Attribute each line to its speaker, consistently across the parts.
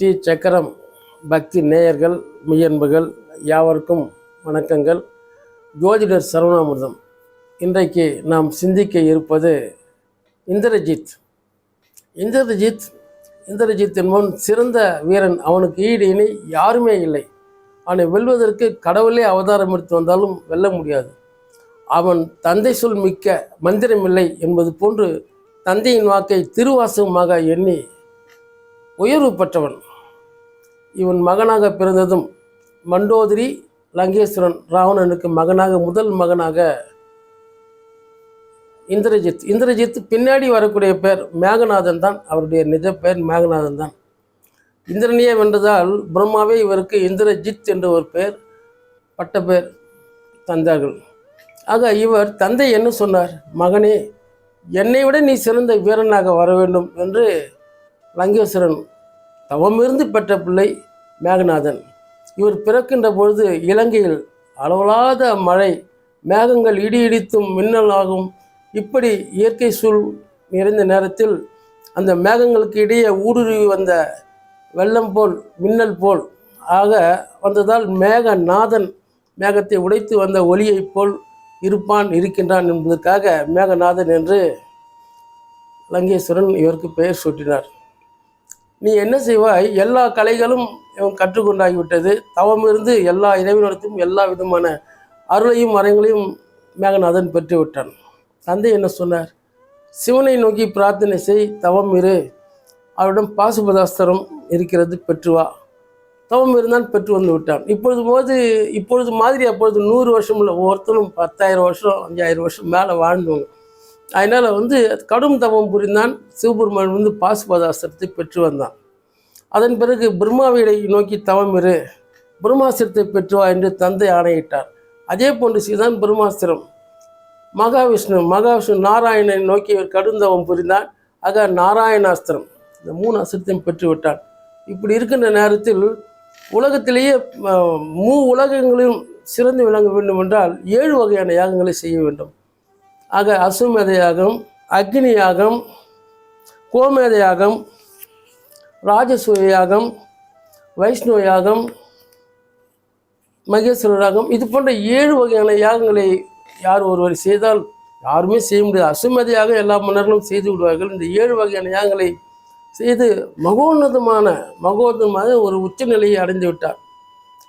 Speaker 1: ஸ்ரீ சக்கரம் பக்தி நேயர்கள் முயன்புகள் யாவருக்கும் வணக்கங்கள். ஜோதிடர் சரவணாமிர்தம். இன்றைக்கு நாம் சிந்திக்க இருப்பது இந்திரஜித். இந்திரஜித் இந்திரஜித் என்பவன் சிறந்த வீரன். அவனுக்கு ஈடு இணை யாருமே இல்லை. அவனை வெல்வதற்கு கடவுளே அவதாரம் எடுத்து வந்தாலும் வெல்ல முடியாது. அவன் தந்தை சொல் மிக்க மந்திரமில்லை என்பது போன்று தந்தையின் வாக்கை திருவாசகமாக எண்ணி உயர்வு பெற்றவன். இவன் மகனாக பிறந்ததும் மண்டோதிரி லங்கேஸ்வரன் ராவணனுக்கு மகனாக முதல் மகனாக இந்திரஜித். இந்திரஜித் பின்னாடி வரக்கூடிய பேர் மேகநாதன் தான். அவருடைய நிஜ பெயர் மேகநாதன் தான். இந்திரனியே வென்றதால் பிரம்மாவே இவருக்கு இந்திரஜித் என்ற ஒரு பெயர் பட்ட பெயர் தந்தார்கள். ஆக இவர் தந்தை என்ன சொன்னார் மகனே என்னை விட நீ சிறந்த வீரனாக வர வேண்டும் என்று லங்கேஸ்வரன் தவமிருந்து பெற்ற பிள்ளை மேகநாதன். இவர் பிறக்கின்ற பொழுது இலங்கையில் அளவலாத மழை மேகங்கள் இடி இடித்தும் மின்னலாகும் இப்படி இயற்கை சூழ் நிறைந்த நேரத்தில் அந்த மேகங்களுக்கு இடையே ஊடுருவி வந்த வெள்ளம் போல் மின்னல் போல் ஆக வந்ததால் மேகநாதன் மேகத்தை உடைத்து வந்த ஒளியைப் போல் இருப்பான் இருக்கின்றான் என்பதற்காக மேகநாதன் என்று லங்கேஸ்வரன் இவருக்கு பெயர் சூட்டினார். நீ என்ன செய்வாய்? எல்லா கலைகளும் இவன் கற்றுக்கொண்டாகிவிட்டது. தவம் இருந்து எல்லா இறைவனிடத்தும் எல்லா விதமான அருளையும் மரங்களையும் மேகநாதன் பெற்றுவிட்டான். தந்தை என்ன சொன்னார்? சிவனை நோக்கி பிரார்த்தனை செய் தவம் இரு. அவரிடம் பாசுபதாஸ்திரம் இருக்கிறது பெற்றுவா தவம் இருந்தால் பெற்று வந்து விட்டான். இப்பொழுது போது இப்பொழுது மாதிரி அப்பொழுது நூறு வருஷம் இல்லை ஒவ்வொருத்தரும் பத்தாயிரம் வருஷம் அஞ்சாயிரம் வருஷம் மேலே வாழ்ந்தவங்க. அதனால் வந்து கடும் தவம் புரிந்தான். சிவபெருமான் வந்து பாசுபதாஸ்திரத்தை பெற்று வந்தான். அதன் பிறகு பிரம்மாவிடை நோக்கி தவம் இரு. பிரம்மாஸ்திரத்தை பெற்று வா என்று தந்தை ஆணையிட்டார். அதே போன்று ஸ்ரீதான் பிரம்மாஸ்திரம். மகாவிஷ்ணு மகாவிஷ்ணு நாராயணனை நோக்கி கடும் கடுந்தவம் புரிந்தான். ஆக நாராயணாஸ்திரம் இந்த மூணு அஸ்திரத்தையும் பெற்றுவிட்டான் இப்படி இருக்கின்ற நேரத்தில் உலகத்திலேயே மூ உலகங்களிலும் சிறந்து விளங்க வேண்டும் என்றால் ஏழு வகையான யாகங்களை செய்ய வேண்டும். ஆக அசுமேதையாகம் அக்னி யாகம் கோமேத யாகம் ராஜசூய யாகம் வைஷ்ணவ யாகம் மகேஸ்வரர் யாகம் இது போன்ற ஏழு வகையான யாகங்களை யார் ஒருவர் செய்தால் யாருமே செய்ய முடியாது. அசுமதியாக எல்லா மன்னர்களும் செய்து விடுவார்கள். இந்த ஏழு வகையான யாகங்களை செய்து மகோன்னதமான மகோன்னதமான ஒரு உச்சநிலையை அடைந்து விட்டார்.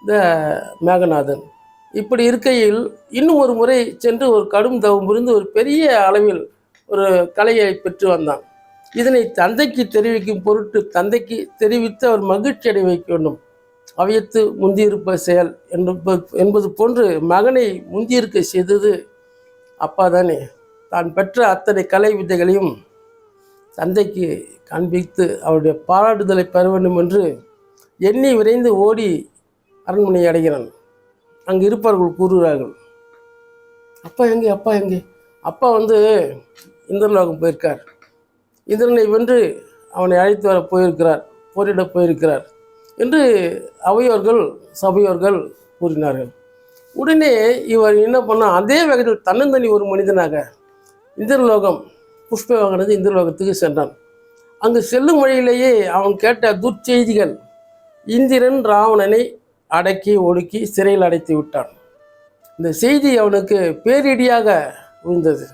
Speaker 1: இந்த மேகநாதன். இப்படி இருக்கையில் இன்னும் ஒரு முறை சென்று ஒரு கடும் தவம் புரிந்து ஒரு பெரிய அளவில் ஒரு கலையை பெற்று வந்தான். இதனை தந்தைக்கு தெரிவிக்கும் பொருட்டு தந்தைக்கு தெரிவித்து அவர் மகிழ்ச்சி அடை வைக்க வேண்டும். அவையத்து முந்தியிருப்ப செயல் என்பது என்பது போன்று மகனை முந்தியிருக்க செய்தது அப்பா தானே. தான் பெற்ற அத்தனை கலை வித்தைகளையும் தந்தைக்கு காண்பித்து அவருடைய பாராட்டுதலை பெற வேண்டும் என்று எண்ணி விரைந்து ஓடி அரண்மனை அடைகிறான். அங்கு இருப்பவர்கள் கூறுகிறார்கள். அப்பா எங்கே? அப்பா எங்கே? அப்பா வந்து இந்திரலோகம் போயிருக்கார். இந்திரனை வென்று அவனை அழைத்து வர போயிருக்கிறார் போரிட போயிருக்கிறார் என்று அவையோர்கள் சபையோர்கள் கூறினார்கள். உடனே இவர் என்ன பண்ணால் அதே வேகத்தில் தன்னந்தனி ஒரு மனிதனாக இந்திரலோகம் புஷ்ப வாங்கினது இந்திரலோகத்துக்கு சென்றான். அங்கு செல்லும் வழியிலேயே அவன் கேட்ட துர்ச்செய்திகள் இந்திரன் ராவணனை அடக்கி ஒடுக்கி சிறையில் அடைத்து விட்டான். இந்த செய்தி அவனுக்கு பேரிடியாக விழுந்தது.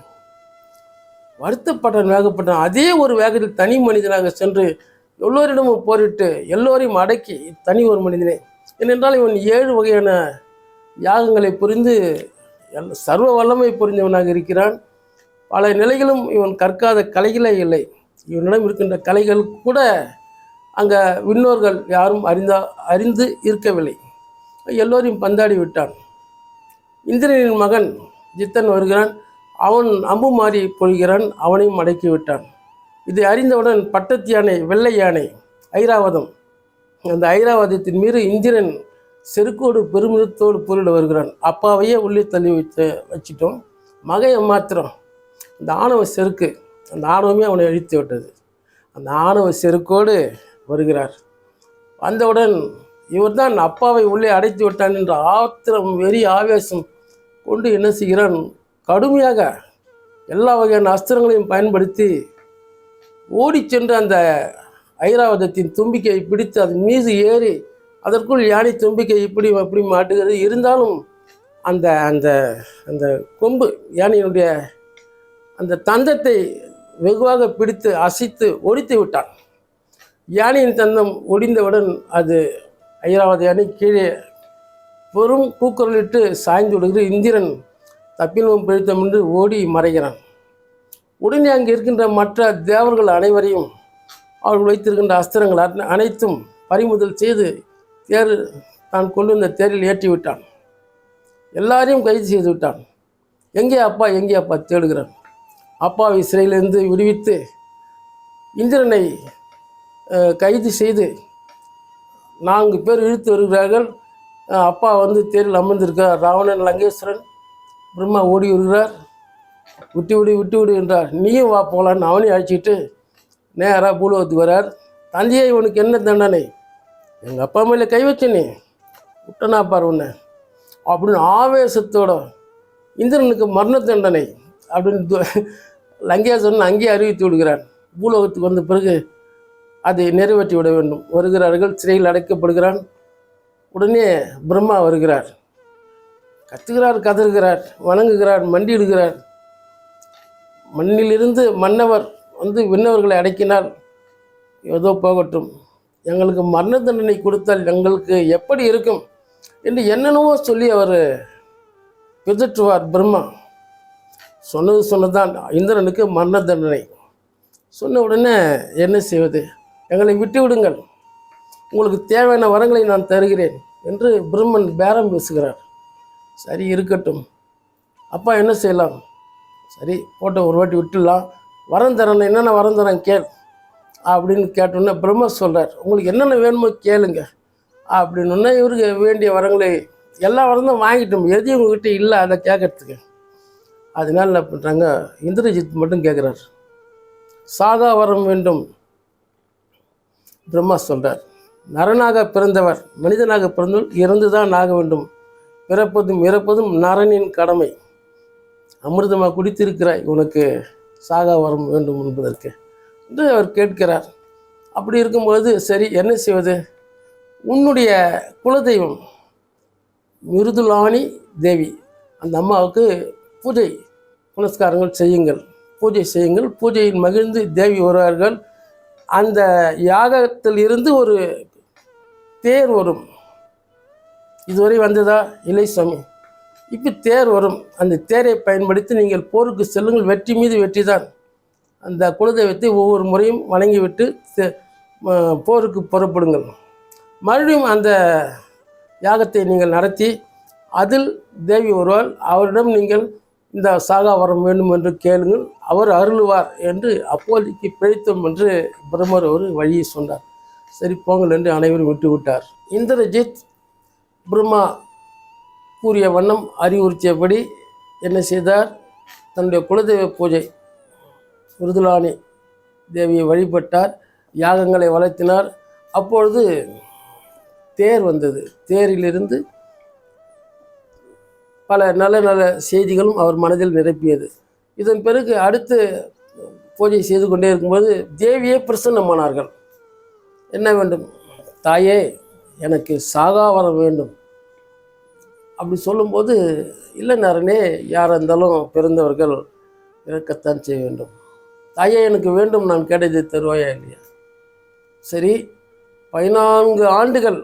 Speaker 1: வருத்தப்பட்டான் வேகப்பட்டான் அதே ஒரு வேகத்தில் தனி மனிதனாக சென்று எல்லோரிடமும் போரிட்டு எல்லோரையும் அடக்கி தனி ஒரு மனிதனே ஏனென்றால் இவன் ஏழு வகையான யாகங்களை புரிந்து எல்- சர்வ வல்லமை புரிந்தவனாக இருக்கிறான். பல நிலைகளும் இவன் கற்காத கலைகளே இல்லை. இவனிடம் இருக்கின்ற கலைகள் கூட அங்கே விண்ணோர்கள் யாரும் அறிந்தா அறிந்து இருக்கவில்லை. எல்லோரையும் பந்தாடி விட்டான். இந்திரனின் மகன் ஜித்தன் வருகிறான். அவன் அம்பு மாறி பொழிகிறான். அவனையும் அடக்கி விட்டான். இதை அறிந்தவுடன் பட்டத்து யானை வெள்ளை யானை ஐராவதம். அந்த ஐராவதத்தின் மீது இந்திரன் செருக்கோடு பெருமிதத்தோடு போரிட வருகிறான். அப்பாவையே உள்ளே தள்ளி வச்சு வச்சிட்டோம். மகையை மாத்திரம் அந்த ஆணவ செருக்கு அந்த ஆணவமே அவனை அழித்து விட்டது. அந்த ஆணவ செருக்கோடு வருகிறார். வந்தவுடன் இவர் தான் அப்பாவை உள்ளே அடைத்து விட்டான் என்ற ஆத்திரம் வெறி ஆவேசம் கொண்டு என்ன செய்கிறான்? கடுமையாக எல்லா வகையான அஸ்திரங்களையும் பயன்படுத்தி ஓடி சென்று அந்த ஐராவதத்தின் தும்பிக்கையை பிடித்து அதன் மீது ஏறி அதற்குள் யானை தும்பிக்கை இப்படி அப்படி மாட்டுகிறது. இருந்தாலும் அந்த அந்த அந்த கொம்பு யானையினுடைய அந்த தந்தத்தை வெகுவாக பிடித்து அசைத்து ஒடித்து விட்டான். யானையின் தந்தம் ஒடிந்தவுடன் அது ஐராவதி அணி கீழே பெரும் கூக்குரலிட்டு சாய்ந்து விடுகிறது. இந்திரன் தப்பினும் பிடித்தம் என்று ஓடி மறைகிறான். உடனே அங்கே இருக்கின்ற மற்ற தேவர்கள் அனைவரையும் அவர்கள் வைத்திருக்கின்ற அஸ்திரங்கள் அனைத்தும் பறிமுதல் செய்து தேர் தான் கொண்டு வந்த தேரில் ஏற்றி விட்டான் எல்லாரையும் கைது செய்து விட்டான். எங்கே அப்பா எங்கே அப்பா? தேடுகிறான். அப்பாவை சிறையிலிருந்து விடுவித்து இந்திரனை கைது செய்து நான்கு பேர் இழுத்து வருகிறார்கள். அப்பா வந்து தேரில் அமர்ந்திருக்கார் ராவணன் லங்கேஸ்வரன் பிரம்மா ஓடி வருகிறார். விட்டு விடு விட்டு விடு என்றார். நீயும் வா போகலான்னு அவனையும் அழைச்சிட்டு நேராக பூலோகத்துக்கு வரார். தந்தையே இவனுக்கு என்ன தண்டனை? எங்கள் அப்பா மேலே கை வச்சனே விட்டனா பாரு உன்னை. அப்படின்னு ஆவேசத்தோட இந்திரனுக்கு மரண தண்டனை அப்படின்னு லங்கேஸ்வரன் அங்கேயே அறிவித்து விடுகிறான் பூலோகத்துக்கு வந்த பிறகு அதை நிறைவேற்றி விட வேண்டும். வருகிறார்கள் சிறையில் அடைக்கப்படுகிறான். உடனே பிரம்மா வருகிறார். கத்துகிறார் கதறுகிறார் வணங்குகிறார் மண்டியிடுகிறார். மண்ணிலிருந்து மன்னவர் வந்து விண்ணவர்களை அடக்கினால் ஏதோ போகட்டும். எங்களுக்கு மரண தண்டனை கொடுத்தால் எங்களுக்கு எப்படி இருக்கும் என்று என்னென்னவோ சொல்லி அவர் பிதற்றுவார் பிரம்மா. சொன்னது சொன்னதான் இந்திரனுக்கு மரண தண்டனை. சொன்ன உடனே என்ன செய்வது? எங்களை விட்டு விடுங்கள் உங்களுக்கு தேவையான வரங்களை நான் தருகிறேன் என்று பிரம்மன் பேரம் பேசுகிறார். சரி இருக்கட்டும். அப்பா என்ன செய்யலாம்? சரி போட்ட ஒரு வாட்டி விட்டுடலாம். வரம் தரேன் என்னென்ன வரம் தரேன் கேள் அப்படின்னு கேட்டோன்னே பிரம்ம சொல்கிறார் உங்களுக்கு என்னென்ன வேணுமோ கேளுங்க அப்படின்னோடனே இவருக்கு வேண்டிய வரங்களை எல்லா வரந்தும் வாங்கிட்டோம். எதையும் உங்ககிட்ட இல்லை அதை கேட்கறதுக்கு. அதனால என்ன பண்ணுறாங்க இந்திரஜித் மட்டும் கேட்குறார். சாதா வரம் வேண்டும். பிரம்மா சொல்கிறார் நரனாக பிறந்தவர் மனிதனாக பிறந்தவர் இறந்துதான் ஆக வேண்டும். பிறப்பதும் இறப்பதும் நரனின் கடமை. அமிர்தமாக குடித்திருக்கிறாய் உனக்கு சாகா வரம் வேண்டும் என்பதற்கு. என்று அவர் கேட்கிறார். அப்படி இருக்கும்பொழுது சரி என்ன செய்வது? உன்னுடைய குலதெய்வம் மிருதுலானி தேவி அந்த அம்மாவுக்கு பூஜை புனஸ்காரங்கள் செய்யுங்கள். பூஜை செய்யுங்கள். பூஜையில் மகிழ்ந்து தேவி வருவார்கள். அந்த யாகத்தில் இருந்து ஒரு தேர் வரும். இதுவரை வந்ததா? இல்லை சாமி இப்போ தேர் வரும். அந்த தேரை பயன்படுத்தி நீங்கள் போருக்கு செல்லுங்கள். வெற்றி மீது வெற்றி தான். அந்த குலதெய்வத்தை ஒவ்வொரு முறையும் வணங்கிவிட்டு போருக்கு புறப்படுங்கள். மறுபடியும் அந்த யாகத்தை நீங்கள் நடத்தி அதில் தேவி வருவாள். அவரிடம் நீங்கள் இந்த சாகா வரம் வேண்டும் என்று கேளுங்கள். அவர் அருளுவார் என்று அப்போதைக்கு பிழைத்தோம் என்று பிரம்மர் ஒரு வழியை சொன்னார். சரி போங்கள் என்று அனைவரும் விட்டு விட்டார் இந்திரஜித் பிரம்மா கூறிய வண்ணம் அறிவுறுத்தியபடி என்ன செய்தார்? தன்னுடைய குலதெய்வ பூஜை விருதுலானி தேவியை வழிபட்டார் யாகங்களை வளர்த்தினார். அப்பொழுது தேர் வந்தது. தேரிலிருந்து பல நல்ல நல்ல செய்திகளும் அவர் மனதில் நிரப்பியது. இதன் பிறகு அடுத்து பூஜை செய்து கொண்டே இருக்கும்போது தேவியே பிரசன்னமானார்கள். என்ன வேண்டும்? தாயே எனக்கு சாகா வர வேண்டும். அப்படி சொல்லும்போது இல்லை நரனே யாராக இருந்தாலும் பிறந்தவர்கள் இறக்கத்தான் செய்ய வேண்டும். தாயே எனக்கு வேண்டும் நான் கேட்டதை தருவாயா இல்லையா? சரி பதினான்கு ஆண்டுகள்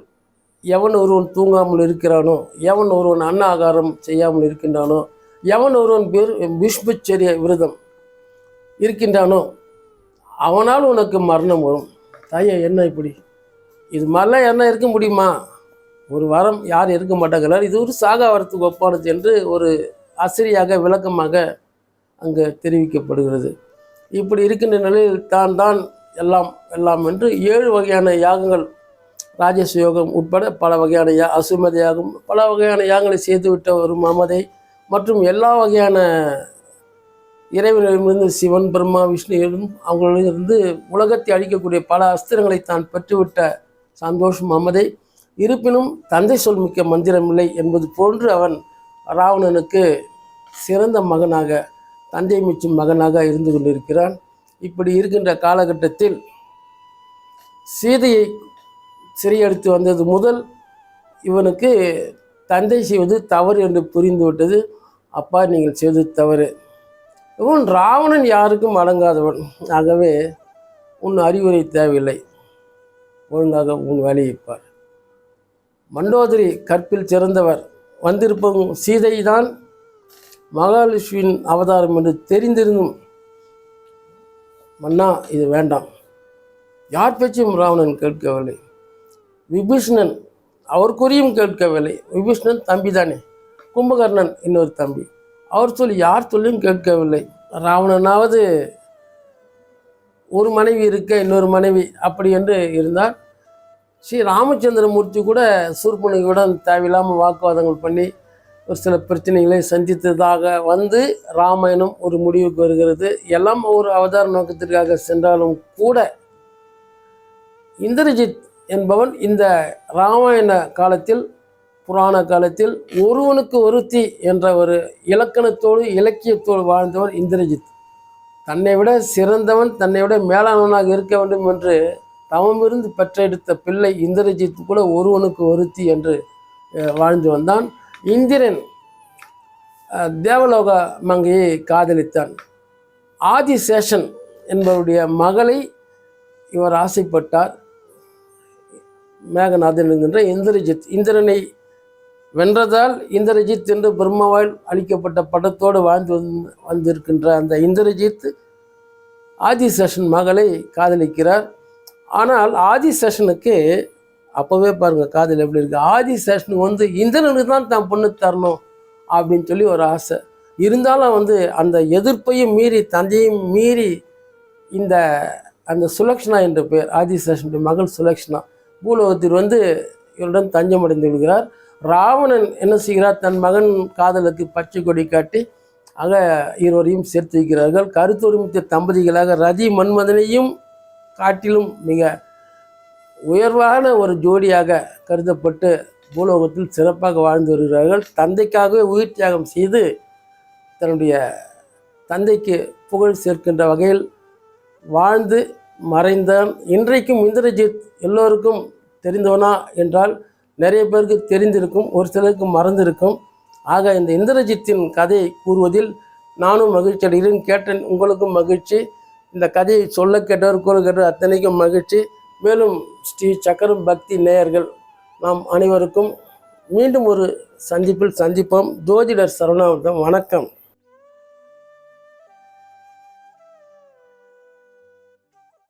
Speaker 1: எவன் ஒருவன் தூங்காமல் இருக்கிறானோ எவன் ஒருவன் அன்ன ஆகாரம் செய்யாமல் இருக்கின்றானோ எவன் ஒருவன் பேர் பீஷ்மச்சரிய விரதம் இருக்கின்றானோ அவனால் உனக்கு மரணம் வரும். தாயா என்ன இப்படி? இது மாதிரிலாம் என்ன இருக்க முடியுமா? ஒரு வாரம் யார் இருக்க மாட்டாங்கிறார் இது ஒரு சாகாவரத்துக்கு ஒப்பானது என்று ஒரு அசிரியாக விளக்கமாக அங்கே தெரிவிக்கப்படுகிறது. இப்படி இருக்கின்ற நிலையில் தான் தான் எல்லாம் எல்லாம் என்று ஏழு வகையான யாகங்கள் ராஜச யோகம் உட்பட பல வகையான யா அசுமத யாகம் பல வகையான யாகங்களை செய்துவிட்ட ஒரு மமதை மற்றும் எல்லா வகையான இறைவனிடமிருந்து சிவன் பிரம்மா விஷ்ணு இருந்து உலகத்தை அழிக்கக்கூடிய பல அஸ்திரங்களை தான் பெற்றுவிட்ட சந்தோஷம் மமதை. இருப்பினும் தந்தை சொல் மிக்க மந்திரமில்லை என்பது போன்று அவன் ராவணனுக்கு சிறந்த மகனாக தந்தை மிச்சும் மகனாக இருந்து கொண்டிருக்கிறான். இப்படி இருக்கின்ற காலகட்டத்தில் சீதையை சிறையெடுத்து வந்தது முதல் இவனுக்கு தந்தை செய்வது தவறு என்று புரிந்துவிட்டது அப்பா நீங்கள் செய்தது தவறு. இவன் ராவணன் யாருக்கும் அடங்காதவன். ஆகவே உன் அறிவுரை தேவையில்லை. ஒழுங்காக உன் வேலையைப்பார் மண்டோதரி கற்பில் சிறந்தவர். வந்திருப்பதும் சீதை தான் மகாலட்சுமியின் அவதாரம் என்று தெரிந்திருந்தும் மன்னா இது வேண்டாம். யார் பேச்சும் ராவணன் கேட்கவில்லை. விபீஷ்ணன் அவர் குறியும் கேட்கவில்லை. விபீஷ்ணன் தம்பி தானே கும்பகர்ணன் இன்னொரு தம்பி. அவர் சொல்லி யார் சொல்லியும் கேட்கவில்லை. ராவணனாவது ஒரு மனைவி இருக்க இன்னொரு மனைவி அப்படி என்று இருந்தார். ஸ்ரீ ராமச்சந்திரமூர்த்தி கூட சூர்பனுடன் தேவையில்லாமல் வாக்குவாதங்கள் பண்ணி ஒரு சில பிரச்சனைகளை சந்தித்ததாக வந்து ராமாயணம் ஒரு முடிவுக்கு வருகிறது. எல்லாம் ஒரு அவதார நோக்கத்திற்காக சென்றாலும் கூட இந்திரஜித் என்பவன் இந்த ராமாயண காலத்தில் புராண காலத்தில் ஒருவனுக்கு ஒருத்தி என்ற ஒரு இலக்கணத்தோடு இலக்கியத்தோடு வாழ்ந்தவன் இந்திரஜித். தன்னை விட சிறந்தவன் தன்னை விட மேலானவனாக இருக்க வேண்டும் என்று தவமிருந்து பெற்றெடுத்த பிள்ளை இந்திரஜித் கூட ஒருவனுக்கு ஒருத்தி என்று வாழ்ந்து வந்தான். இந்திரன் தேவலோக மங்கையை காதலித்தான். ஆதிசேஷன் என்பவருடைய மகளை இவர் ஆசைப்பட்டார். மேகநாதன் என்கின்ற இந்திரஜித். இந்திரனை வென்றதால் இந்திரஜித் என்று பிரம்மவாயில் அளிக்கப்பட்ட படத்தோடு வாழ்ந்து வந்து வந்திருக்கின்ற அந்த இந்திரஜித் ஆதிசேஷன் மகளை காதலிக்கிறார். ஆனால் ஆதிசேஷனுக்கு அப்போவே பாருங்கள் காதல் எப்படி இருக்குது ஆதிசேஷனுக்கு வந்து இந்திரனுக்கு தான் தான் பொண்ணு தரணும் அப்படின்னு சொல்லி ஒரு ஆசை. இருந்தாலும் வந்து அந்த எதிர்ப்பையும் மீறி தந்தையும் மீறி இந்த அந்த சுலக்ஷனா என்ற பெயர் ஆதிசேஷனுடைய மகள் சுலக்ஷனா பூலோகத்தில் வந்து இவருடன் தஞ்சமடைந்து விடுகிறார். ராவணன் என்ன செய்கிறார்? தன் மகன் காதலுக்கு பச்சை கொடி காட்டி ஆக இருவரையும் சேர்த்து வைக்கிறார்கள். கருத்தொருமித்த தம்பதிகளாக ரதி மன்மதனையும் காட்டிலும் மிக உயர்வான ஒரு ஜோடியாக கருதப்பட்டு பூலோகத்தில் சிறப்பாக வாழ்ந்து வருகிறார்கள். தந்தைக்காகவே உயிர் தியாகம் செய்து தன்னுடைய தந்தைக்கு புகழ் சேர்க்கின்ற வகையில் வாழ்ந்து மறைந்தான் இன்றைக்கும் இந்திரஜித் எல்லோருக்கும் தெரிந்தவனா என்றால் நிறைய பேருக்கு தெரிந்திருக்கும் ஒரு சிலருக்கு மறந்திருக்கும். ஆக இந்த இந்திரஜித்தின் கதையை கூறுவதில் நானும் மகிழ்ச்சி அடைகிறேன். கேட்டேன் உங்களுக்கும் மகிழ்ச்சி. இந்த கதையை சொல்ல கேட்டவர் கூற கேட்டவர் அத்தனைக்கும் மகிழ்ச்சி. மேலும் ஸ்ரீ சக்கரம் பக்தி நேயர்கள் நாம் அனைவருக்கும் மீண்டும் ஒரு சந்திப்பில் சந்திப்போம். ஜோதிடர் சரவணாவதம் வணக்கம்.